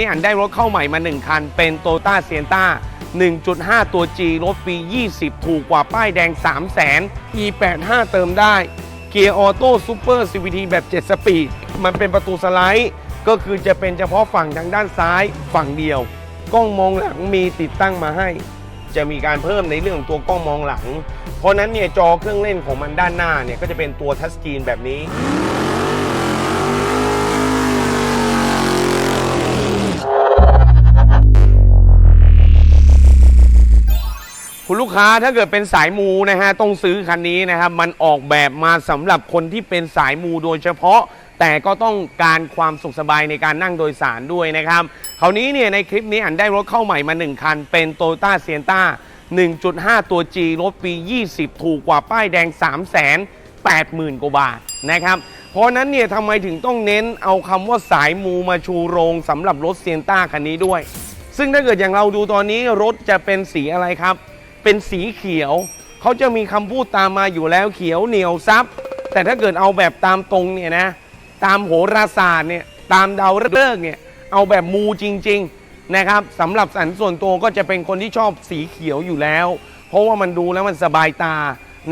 นี่อันได้รถเข้าใหม่มา 1 คัน เป็น t o ต้าเซียนต้า1.5 ตัว G รถปี 20 ถูกกว่าป้ายแดง 3 0 0 0 0 0 E85 เติมได้ เกียร์ออโต้ซูเปอร์ CVT แบบ 7 สปีด มันเป็นประตูสไลด์ ก็คือจะเป็นเฉพาะฝั่งทางด้านซ้ายฝั่งเดียว กล้องมองหลังมีติดตั้งมาให้ จะมีการเพิ่มในเรื่องตัวกล้องมองหลัง เพราะนั้นเนี่ยจอเครื่องเล่นของมันด้านหน้าเนี่ยก็จะเป็นตัวทัชสกรีนแบบนี้ คุณลูกค้าถ้าเกิดเป็นสายมูนะฮะต้องซื้อคันนี้นะครับ มันออกแบบมาสำหรับคนที่เป็นสายมูโดยเฉพาะ แต่ก็ต้องการความสุขสบายในการนั่งโดยสารด้วยนะครับคราวนี้เนี่ยในคลิปนี้อันได้รถเข้าใหม่มา 1 คัน เป็น t o y ต้าเซียนต้า1.5 ตัว G รถปี 20 ถูกกว่าป้ายแดง 3 8 0 0 0 0 กว่าบาทนะครับ เพราะฉะนั้นเนี่ยทำไมถึงต้องเน้นเอาคำว่าสายมูมาชูโรงสำหรับรถเซียนต้าคันนี้ด้วย ซึ่งถ้าเกิดอย่างเราดูตอนนี้รถจะเป็นสีอะไรครับ เป็นสีเขียว เขาจะมีคำพูดตามมาอยู่แล้วเขียวเหนียวซับแต่ถ้าเกิดเอาแบบตามตรงเนี่ยนะ ตามโหราศาสตร์เนี่ยตามดาวฤกษ์เนี่ยเอาแบบมูจริง ๆนะครับสำหรับสันส่วนตัวก็จะเป็นคนที่ชอบสีเขียวอยู่แล้ว เพราะว่ามันดูแล้วมันสบายตา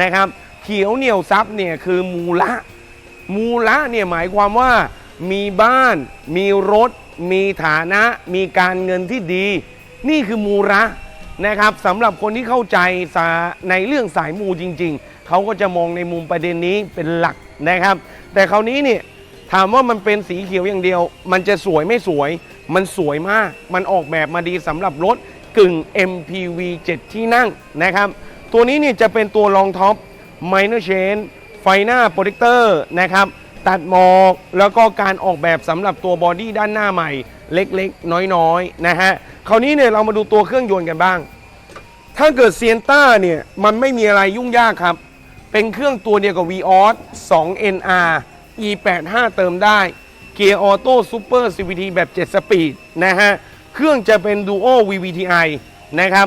นะครับ เขียวเหนียวซับเนี่ยคือมูละ มูละเนี่ยหมายความว่ามีบ้าน มีรถ มีฐานะ มีการเงินที่ดี นี่คือมูระ นะครับสำหรับคนที่เข้าใจในเรื่องสายมูจริง ๆ เขาก็จะมองในมุมประเด็นนี้เป็นหลักนะครับ แต่คราวนี้เนี่ยถามว่ามันเป็นสีเขียวอย่างเดียว มันจะสวยไม่สวย มันสวยมาก มันออกแบบมาดีสำหรับรถกึ่ง MPV 7 ที่นั่งนะครับ ตัวนี้เนี่ยจะเป็นตัวรองท็อป Minor Change ไฟหน้าโปรเจคเตอร์นะครับ ตัดหมอก แล้วก็การออกแบบสำหรับตัวบอดี้ด้านหน้าใหม่ เล็กๆ น้อยๆ นะฮะ คราวนี้เนี่ยเรามาดูตัวเครื่องยนต์กันบ้าง ถ้าเกิดเซียนต้าเนี่ยมันไม่มีอะไรยุ่งยากครับ เป็นเครื่องตัวเดียวกับ v ีออส 2 NR E85 เติมได้ เกียร์ออโต้ซูเปอร์ CVT แบบ 7 สปีดนะฮะ เครื่องจะเป็น Duo VVTi นะครับ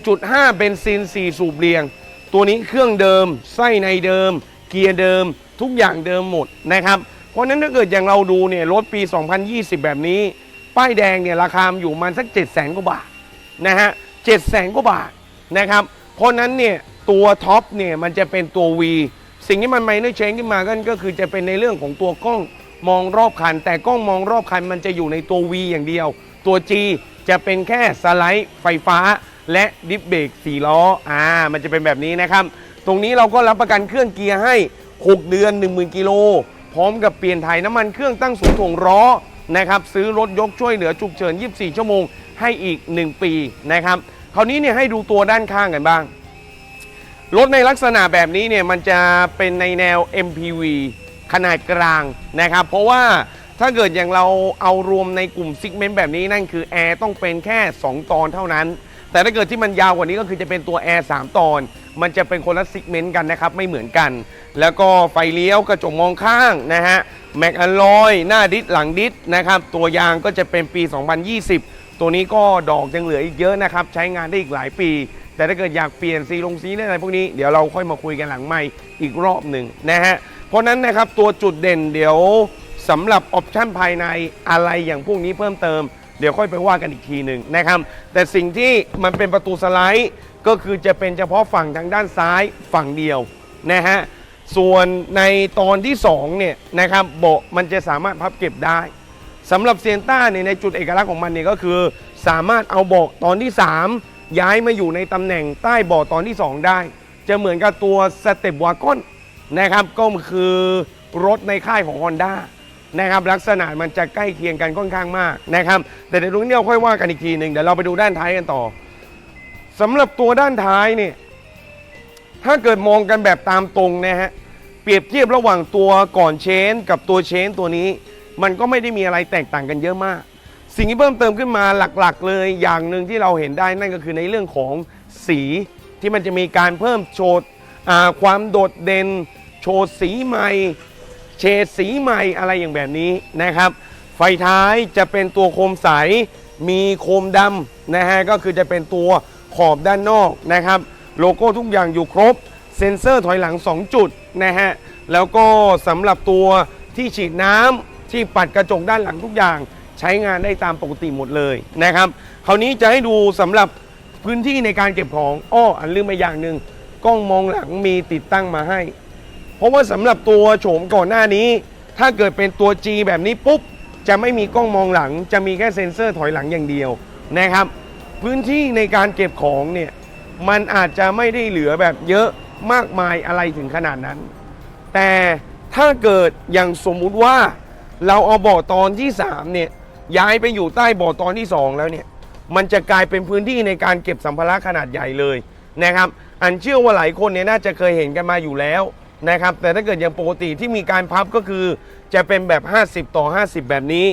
1.5เป็นซิน 4 สูบเรียง ตัวนี้เครื่องเดิม ไส้ในเดิม เกียร์เดิม ทุกอย่างเดิมหมดนะครับ เพราะนั้นถ้าเกิดอย่างเราดูเนี่ยรถปี 2020 แบบนี้ ป้ายแดงเนี่ยราคาอยู่มันสัก 7 0 0 0 0 0กว่าบาทนะฮะเจ็ดแสนกว่าบาทนะครับเพราะนั้นเนี่ยตัวท็อปเนี่ยมันจะเป็นตัว V สิ่งที่มันไม่ได้เชนขึ้นมากันก็คือจะเป็นในเรื่องของตัวกล้องมองรอบคัน แต่กล้องมองรอบคันมันจะอยู่ในตัว V อย่างเดียว ตัว G จะเป็นแค่สไลด์ไฟฟ้า และดิฟเบรก4ล้ออ่ามันจะเป็นแบบนี้นะครับตรงนี้เราก็รับประกันเครื่องเกียร์ให้ 6 เดือน 10,000กิโลพร้อมกับเปลี่ยนถ่ายน้ำมันเครื่องตั้งสูงถ่วงล้อ นะครับซื้อรถยกช่วยเหลือฉุกเฉิน 24 ชั่วโมงให้อีก 1 ปีนะครับคราวนี้เนี่ยให้ดูตัวด้านข้างกันบ้าง รถในลักษณะแบบนี้เนี่ยมันจะเป็นในแนว MPV ขนาดกลางนะครับเพราะว่าถ้าเกิดอย่างเราเอารวมในกลุ่มซิกเมนต์แบบนี้นั่นคือแอร์ต้องเป็นแค่ 2 ตอนเท่านั้น แต่ถ้าเกิดที่มันยาวกว่านี้ก็คือจะเป็นตัวแอร์3ตอน มันจะเป็นคนละซิกเมนต์กันนะครับ ไม่เหมือนกัน แล้วก็ไฟเลี้ยวกระจกมองข้างนะฮะแม็กอลอยหน้าดิสหลังดิสนะครับ ตัวยางก็จะเป็นปี 2020 ตัวนี้ก็ดอกยังเหลืออีกเยอะนะครับ ใช้งานได้อีกหลายปี แต่ถ้าเกิดอยากเปลี่ยนสีลงสีอะไรพวกนี้เดี๋ยวเราค่อยมาคุยกันหลังไม่อีกรอบหนึ่งนะฮะเพราะนั้นนะครับตัวจุดเด่นเดี๋ยวสำหรับออปชั่นภายในอะไรอย่างพวกนี้เพิ่มเติม เดี๋ยวค่อยไปว่ากันอีกทีหนึ่งนะครับ แต่สิ่งที่มันเป็นประตูสไลด์ก็คือจะเป็นเฉพาะฝั่งทางด้านซ้ายฝั่งเดียวนะฮะส่วนในตอนที่2เนี่ยนะครับเบาะมันจะสามารถพับเก็บได้สำหรับเซียนต้าเนี่ยในจุดเอกลักษณ์ของมันเนี่ยก็คือ สามารถเอาเบาะตอนที่ 3 ย้ายมาอยู่ในตำแหน่งใต้เบาะตอนที่ 2 ได้ จะเหมือนกับตัวสเต็ปวากอนนะครับก็คือรถในค่ายของ Honda นะครับ ลักษณะมันจะใกล้เคียงกันค่อนข้างมากนะครับ แต่ในตรงนี้เราค่อยว่ากันอีกทีหนึ่งเดี๋ยวเราไปดูด้านท้ายกันต่อสำหรับตัวด้านท้ายเนี่ยถ้าเกิดมองกันแบบตามตรงนะฮะเปรียบเทียบระหว่างตัวก่อนเชน กับตัวเชนตัวนี้ มันก็ไม่ได้มีอะไรแตกต่างกันเยอะมาก สิ่งที่เพิ่มเติมขึ้นมาหลักๆ เลยอย่างหนึ่งที่เราเห็นได้นั่นก็คือในเรื่องของสีที่มันจะมีการเพิ่มโชว์อ่าความโดดเด่น โชว์สีใหม่ เฉดสีใหม่อะไรอย่างแบบนี้นะครับ ไฟท้ายจะเป็นตัวโคมใส มีโคมดำนะฮะก็คือจะเป็นตัวขอบด้านนอกนะครับ โลโก้ทุกอย่างอยู่ครบ เซ็นเซอร์ถอยหลัง 2 จุดนะฮะแล้วก็สำหรับตัวที่ฉีดน้ำที่ปัดกระจกด้านหลังทุกอย่าง ใช้งานได้ตามปกติหมดเลยนะครับ คราวนี้จะให้ดูสำหรับพื้นที่ในการเก็บของอ้ออันลืมไปอย่างหนึ่งกล้องมองหลังมีติดตั้งมาให้ ราะว่าสำหรับตัวโฉมก่อนหน้านี้ ถ้าเกิดเป็นตัว G แบบนี้ปุ๊บ จะไม่มีกล้องมองหลัง จะมีแค่เซ็นเซอร์ถอยหลังอย่างเดียวนะครับ พื้นที่ในการเก็บของเนี่ยมันอาจจะไม่ได้เหลือแบบเยอะมากมายอะไรถึงขนาดนั้น แต่ถ้าเกิดอย่างสมมุติว่าเราเอาบ่อตอนที่3เนี่ยย้ายไปอยู่ใต้บ่อตอนที่ 2 แล้วเนี่ยมันจะกลายเป็นพื้นที่ในการเก็บสัมภาระขนาดใหญ่เลยนะครับ อันเชื่อว่าหลายคนเนี่ยน่าจะเคยเห็นกันมาอยู่แล้ว นะครับแต่ถ้าเกิดอย่างปกติที่มีการพับก็คือจะเป็นแบบ 50 ต่อ 50 แบบนี้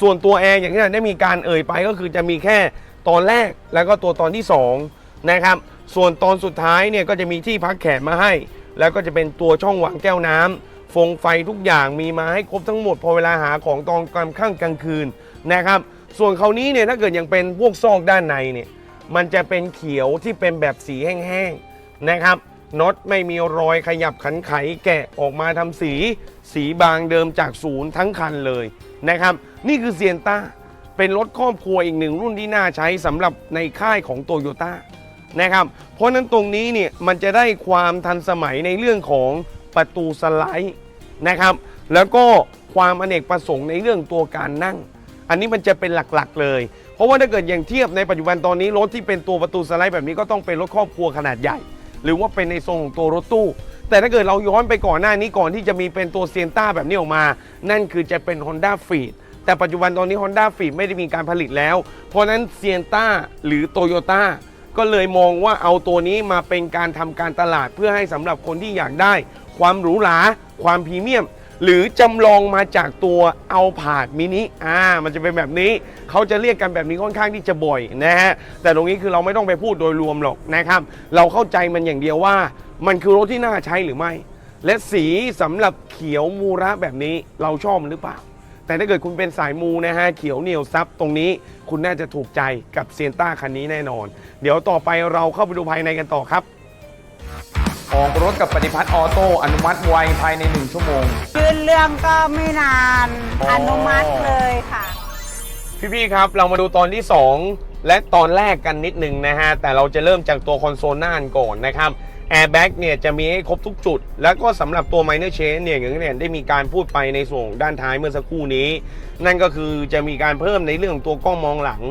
ส่วนตัวแอร์อย่างที่ได้มีการเอ่ยไปก็คือจะมีแค่ตอนแรกแล้วก็ตัวตอนที่2นะครับส่วนตอนสุดท้ายเนี่ยก็จะมีที่พักแขนมาให้ แล้วก็จะเป็นตัวช่องวางแก้วน้ำฟงไฟทุกอย่างมีมาให้ครบทั้งหมดพอเวลาหาของตอนกลางค่ำกลางคืนนะครับส่วนคราวนี้เนี่ยถ้าเกิดยังเป็นพวกซอกด้านในเนี่ยมันจะเป็นเขียวที่เป็นแบบสีแห้งๆนะครับ น็อตไม่มีรอยขยับขันไขแกะออกมาทำสี สีบางเดิมจากศูนย์ทั้งคันเลยนะครับ นี่คือเซียนต้าเป็นรถครอบครัวอีกหนึ่งรุ่นที่น่าใช้สำหรับในค่ายของโตโยต้านะครับ เพราะฉะนั้นตรงนี้เนี่ยมันจะได้ความทันสมัยในเรื่องของประตูสไลด์นะครับ แล้วก็ความอเนกประสงค์ในเรื่องตัวการนั่ง อันนี้มันจะเป็นหลักๆเลย เพราะว่าถ้าเกิดอย่างเทียบในปัจจุบันตอนนี้รถที่เป็นตัวประตูสไลด์แบบนี้ก็ต้องเป็นรถครอบครัวขนาดใหญ่ หรือว่าเป็นในทรงของตัวรถตู้ แต่ถ้าเกิดเราย้อนไปก่อนหน้านี้ก่อนที่จะมีเป็นตัวเซียนต้าแบบนี้ออกมา นั่นคือจะเป็น Honda f e e d แต่ปัจจุบันตอนนี้ Honda f e e d ไม่ได้มีการผลิตแล้ว เพราะฉะนั้นเซียนต้าหรือโตโยต้าก็เลยมองว่าเอาตัวนี้มาเป็นการทำการตลาดเพื่อให้สำหรับคนที่อยากได้ ความหรูหราความพรีเมียม หรือจำลองมาจากตัวเอาผาดมินิอ่ามันจะเป็นแบบนี้เขาจะเรียกกันแบบนี้ค่อนข้างที่จะบ่อยนะฮะแต่ตรงนี้คือเราไม่ต้องไปพูดโดยรวมหรอกนะครับ เราเข้าใจมันอย่างเดียวว่า มันคือรถที่น่าใช้หรือไม่ และสีสำหรับเขียวมูระแบบนี้เราชอบมันหรือเปล่า แต่ถ้าเกิดคุณเป็นสายมูนะฮะเขียวเหนียวซับตรงนี้คุณน่าจะถูกใจกับเซียนต้าคันนี้แน่นอน เดี๋ยวต่อไปเราเข้าไปดูภายในกันต่อครับ ออกรถกับปฏิพัฒน์ออโต้อนุมัติไวภายใน 1 ชั่วโมงยื่น เรื่องก็ไม่นาน อ๋ออ อนุมัติเลยค่ะ พี่ๆครับ เรามาดูตอนที่ 2 และตอนแรกกันนิดหนึ่งนะฮะ แต่เราจะเริ่มจากตัวคอนโซลหน้ากันก่อนนะครับแอร์แบ็กเนี่ยจะมีให้ครบทุกจุด แล้วก็สำหรับตัว Minor Change เนี่ยอย่างที่เนี่ยได้มีการพูดไปในส่วนด้านท้ายเมื่อสักครู่นี้ นั่นก็คือจะมีการเพิ่มในเรื่องของตัวกล้องมองหลัง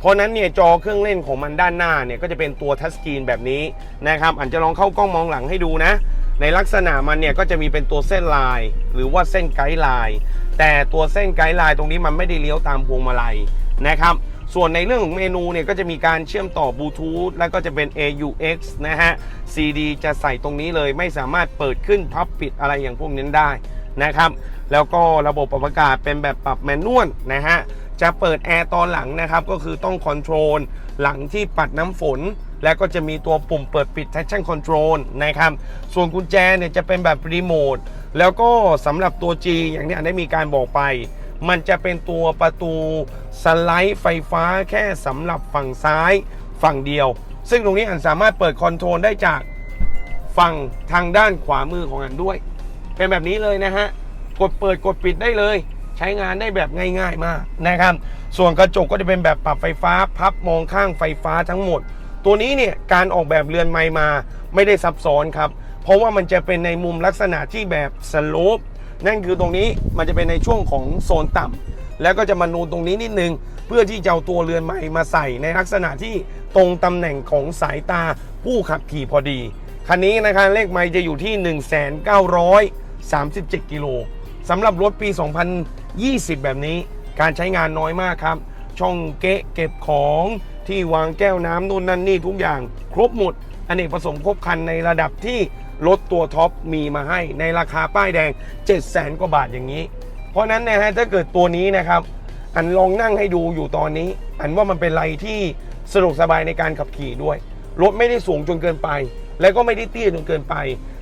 เพราะฉะนั้นเนี่ยจอเครื่องเล่นของมันด้านหน้าเนี่ยก็จะเป็นตัวทัชสกรีนแบบนี้นะครับอาจจะลองเข้ากล้องมองหลังให้ดูนะ ในลักษณะมันเนี่ยก็จะมีเป็นตัวเส้นลาย หรือว่าเส้นไกด์ไลน์แต่ตัวเส้นไกด์ไลน์ตรงนี้มันไม่ได้เลี้ยวตามพวงมาลัยนะครับ ส่วนในเรื่องของเมนูเนี่ยก็จะมีการเชื่อมต่อบลูทูธแล้วก็จะเป็น AUX นะฮะ CD จะใส่ตรงนี้เลยไม่สามารถเปิดขึ้นพับปิดอะไรอย่างพวกนั้ได้นะครับ แล้วก็ระบบปรับอากาศเป็นแบบปรับแมนนวลนะฮะ จะเปิดแอร์ตอนหลังนะครับ ก็คือต้องคอนโทรลหลังที่ปัดน้ำฝน แล้วก็จะมีตัวปุ่มเปิดปิด traction control นะครับ ส่วนกุญแจเนี่ยจะเป็นแบบรีโมทแล้วก็สำหรับตัว G อย่างที่อันได้มีการบอกไป มันจะเป็นตัวประตูสไลด์ไฟฟ้าแค่สำหรับฝั่งซ้ายฝั่งเดียว ซึ่งตรงนี้อันสามารถเปิดคอนโทรลได้จากฝั่งทางด้านขวามือของอันด้วย เป็นแบบนี้เลยนะฮะ กดเปิดกดปิดได้เลย ใช้งานได้แบบง่ายๆมากนะครับ ส่วนกระจกก็จะเป็นแบบปรับไฟฟ้าพับมองข้างไฟฟ้าทั้งหมด ตัวนี้เนี่ยการออกแบบเรือนไม้มาไม่ได้ซับซ้อนครับ เพราะว่ามันจะเป็นในมุมลักษณะที่แบบสโลป นั่นคือตรงนี้มันจะเป็นในช่วงของโซนต่ำแล้วก็จะมานูนตรงนี้นิดนึง เพื่อที่จะเอาตัวเรือนไม้มาใส่ในลักษณะที่ตรงตำแหน่งของสายตาผู้ขับขี่พอดี คันนี้นะครับเลขไม้จะอยู่ที่ 1,937กิโลสำหรับรถปี 2020 แบบนี้ การใช้งานน้อยมากครับ ช่องเกะเก็บของที่วางแก้วน้ำนู่นนั่นนี่ทุกอย่าง ครบหมดอเนกประสงค์ครบคันในระดับที่ รถตัวท็อปมีมาให้ในราคาป้ายแดง 7 0 0 0 0 0กว่าบาทอย่างนี้ เพราะนั้นนะฮะถ้าเกิดตัวนี้นะครับ อันลองนั่งให้ดูอยู่ตอนนี้ อันว่ามันเป็นไรที่สะดวกสบายในการขับขี่ด้วย รถไม่ได้สูงจนเกินไป และก็ไม่ได้เตี้ยจนเกินไป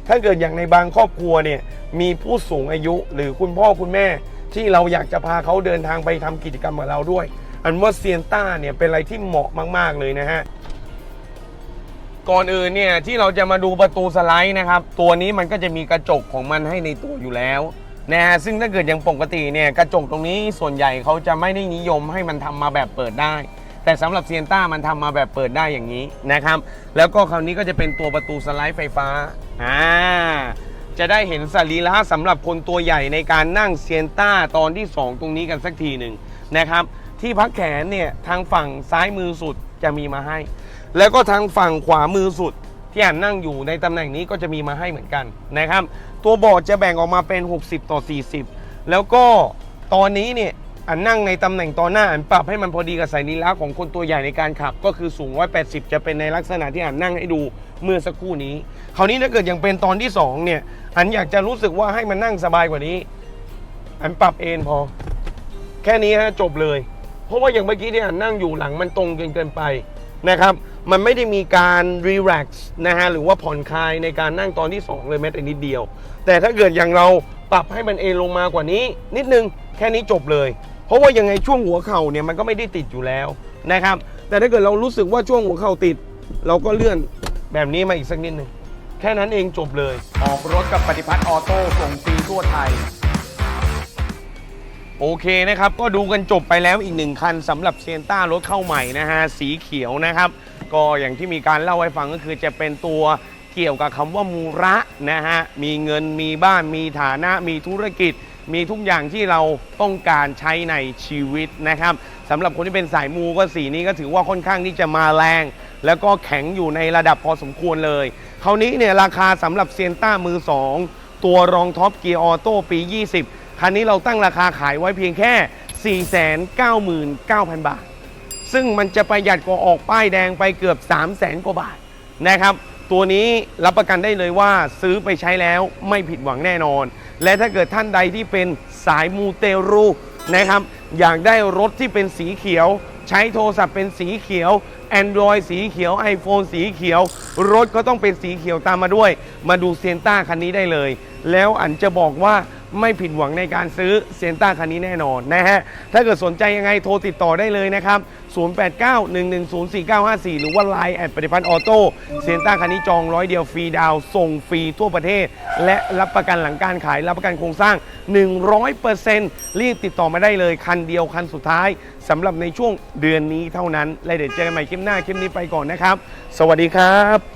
ถ้าเกิดอย่างในบางครอบครัวเนี่ยมีผู้สูงอายุหรือคุณพ่อคุณแม่ ที่เราอยากจะพาเขาเดินทางไปทำกิจกรรมกับเราด้วย อันว่าเซียนต้าเนี่ยเป็นอะไรที่เหมาะมาก ๆเลยนะฮะ ก่อนอื่นเนี่ยที่เราจะมาดูประตูสไลด์นะครับ ตัวนี้มันก็จะมีกระจกของมันให้ในตัวอยู่แล้วนะฮะซึ่งถ้าเกิดอย่างปกติเนี่ยกระจกตรงนี้ส่วนใหญ่เขาจะไม่ได้นิยมให้มันทำมาแบบเปิดได้ แต่สำหรับเซียนต้ามันทำมาแบบเปิดได้อย่างนี้นะครับ แล้วก็คราวนี้ก็จะเป็นตัวประตูสไลด์ไฟฟ้าอ่าจะได้เห็นสรีระสำหรับคนตัวใหญ่ในการนั่งเซียนต้าตอนที่ 2 ตรงนี้กันสักทีหนึ่งนะครับ ที่พักแขนเนี่ยทางฝั่งซ้ายมือสุดจะมีมาให้ แล้วก็ทางฝั่งขวามือสุด ที่อ่านนั่งอยู่ในตำแหน่งนี้ก็จะมีมาให้เหมือนกันนะครับ ตัวบอร์ดจะแบ่งออกมาเป็น 60 ต่อ 40 แล้วก็ตอนนี้เนี่ยอันนั่งในตำแหน่งตอนหน้าอันปรับให้มันพอดีกับสรีระของคนตัวใหญ่ในการขับ ก็คือสูง 180 จะเป็นในลักษณะที่อันนั่งให้ดูเมื่อสักครู่นี้ คราวนี้ถ้าเกิดยังเป็นตอนที่ 2 เนี่ย อันอยากจะรู้สึกว่าให้มันนั่งสบายกว่านี้ อันปรับเอนพอ แค่นี้ฮะจบเลย เพราะว่าอย่างเมื่อกี้ที่อันนั่งอยู่หลังมันตรงเกินเกินไป นะครับ มันไม่ได้มีการรีแลกซ์นะฮะหรือว่าผ่อนคลายในการนั่งตอนที่ 2 เลยแม้แต่นิดเดียว แต่ถ้าเกิดอย่างเราปรับให้มันเอลงมากว่านี้ นิดนึงแค่นี้จบเลย เพราะว่ายังไงช่วงหัวเข่าเนี่ยมันก็ไม่ได้ติดอยู่แล้วนะครับแต่ถ้าเกิดเรารู้สึกว่าช่วงหัวเข่าติด เราก็เลื่อนแบบนี้มาอีกสักนิดนึงแค่นั้นเองจบเลย ออกรถกับปฏิพัฒน์ออโต้ส่งฟรีทั่วไทย โอเคนะครับ ก็ดูกันจบไปแล้วอีกหนึ่งคันสำหรับเซนต้ารถเข้าใหม่นะฮะ สีเขียวนะครับ ก็อย่างที่มีการเล่าให้ฟังก็คือจะเป็นตัวเกี่ยวกับคำว่ามูระนะฮะ มีเงินมีบ้านมีฐานะมีธุรกิจ มีทุกอย่างที่เราต้องการใช้ในชีวิตนะครับสำหรับคนที่เป็นสายมูก็สีนี้ก็ถือว่าค่อนข้างที่จะมาแรง แล้วก็แข็งอยู่ในระดับพอสมควรเลย คราวนี้เนี่ยราคาสำหรับเซนต้ามือ 2 ตัวรองท็อปเกียร์ออโต้ปี 20 คันนี้เราตั้งราคาขายไว้เพียงแค่ 499,000 บาท ซึ่งมันจะประหยัดกว่าออกป้ายแดงไปเกือบ 3 0 0แสนกว่าบาทนะครับ ตัวนี้รับประกันได้เลยว่าซื้อไปใช้แล้วไม่ผิดหวังแน่นอน และถ้าเกิดท่านใดที่เป็นสายมูเตรูนะครับ อยากได้รถที่เป็นสีเขียว ใช้โทรศัพท์เป็นสีเขียว Android สีเขียว iPhone สีเขียว รถก็ต้องเป็นสีเขียวตามมาด้วย มาดูเซียนต้าคันนี้ได้เลย แล้วอันจะบอกว่า ไม่ผิดหวังในการซื้อเซนต้าคันนี้แน่นอนนะฮะ ถ้าเกิดสนใจยังไงโทรติดต่อได้เลยนะครับ 0891104954 หรือว่า Line แอดปฏิพันธ์ออโต้เซนต้าคันนี้จองร้อยเดียวฟรีดาวส่งฟรีทั่วประเทศ และรับประกันหลังการขาย รับประกันโครงสร้าง 100%รีบติดต่อมาได้เลย คันเดียวคันสุดท้ายสำหรับในช่วงเดือนนี้เท่านั้นและเดี๋ยวเจอกันใหม่คลิปหน้าคลิปนี้ไปก่อนนะครับ สวัสดีครับ